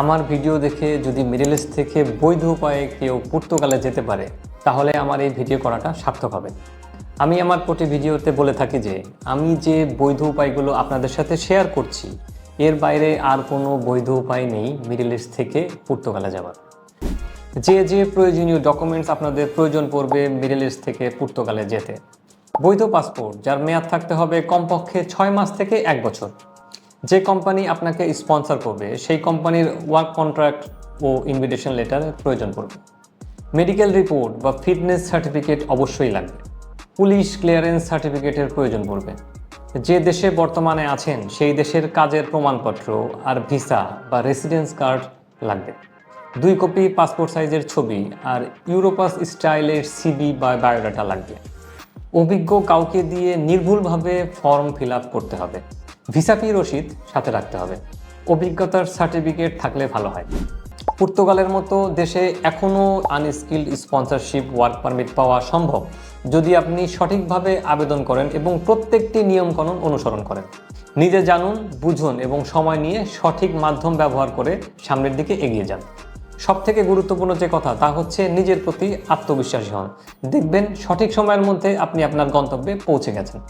আমার ভিডিও দেখে যদি মিডল ইস্ট থেকে বৈধ উপায়ে কেউ পর্তুগালে যেতে পারে, তাহলে আমার এই ভিডিও করাটা সার্থক হবে। আমি আমার প্রতি ভিডিওতে বলে থাকি যে, আমি যে বৈধ উপায়গুলো আপনাদের সাথে শেয়ার করছি, এর বাইরে আর কোনো বৈধ উপায় নেই মিডল ইস্ট থেকে পর্তুগালে যাওয়ার। যে যে প্রয়োজনীয় ডকুমেন্টস আপনাদের প্রয়োজন পড়বে মিডল ইস্ট থেকে পর্তুগালে যেতে। বৈধ পাসপোর্ট যার মেয়াদ থাকতে হবে কমপক্ষে ছয় মাস থেকে এক বছর। যে কোম্পানি আপনাকে স্পন্সর করবে, সেই কোম্পানির ওয়ার্ক কন্ট্রাক্ট ও ইনভিটেশন লেটারের প্রয়োজন পড়বে। মেডিকেল রিপোর্ট বা ফিটনেস সার্টিফিকেট অবশ্যই লাগবে। পুলিশ ক্লিয়ারেন্স সার্টিফিকেটের প্রয়োজন পড়বে। যে দেশে বর্তমানে আছেন, সেই দেশের কাজের প্রমাণপত্র আর ভিসা বা রেসিডেন্স কার্ড লাগবে। দুই কপি পাসপোর্ট সাইজের ছবি আর ইউরোপাস স্টাইলের সিবি বা বায়োডাটা লাগবে। অভিজ্ঞ কাউকে দিয়ে নির্ভুলভাবে ফর্ম ফিল করতে হবে। ভিসা ফি রসিদ সাথে রাখতে হবে। অভিজ্ঞতার সার্টিফিকেট থাকলে ভালো হয়। পর্তুগালের মতো দেশে এখনও আনস্কিল্ড স্পন্সরশিপ ওয়ার্ক পারমিট পাওয়া সম্ভব, যদি আপনি সঠিকভাবে আবেদন করেন এবং প্রত্যেকটি নিয়মকানুন অনুসরণ করেন। নিজে জানুন, বুঝুন এবং সময় নিয়ে সঠিক মাধ্যম ব্যবহার করে সামনের দিকে এগিয়ে যান। সব থেকে গুরুত্বপূর্ণ যে কথা, তা হচ্ছে নিজের প্রতি আত্মবিশ্বাসী হন। দেখবেন সঠিক সময়ের মধ্যে আপনি আপনার গন্তব্যে পৌঁছে গেছেন।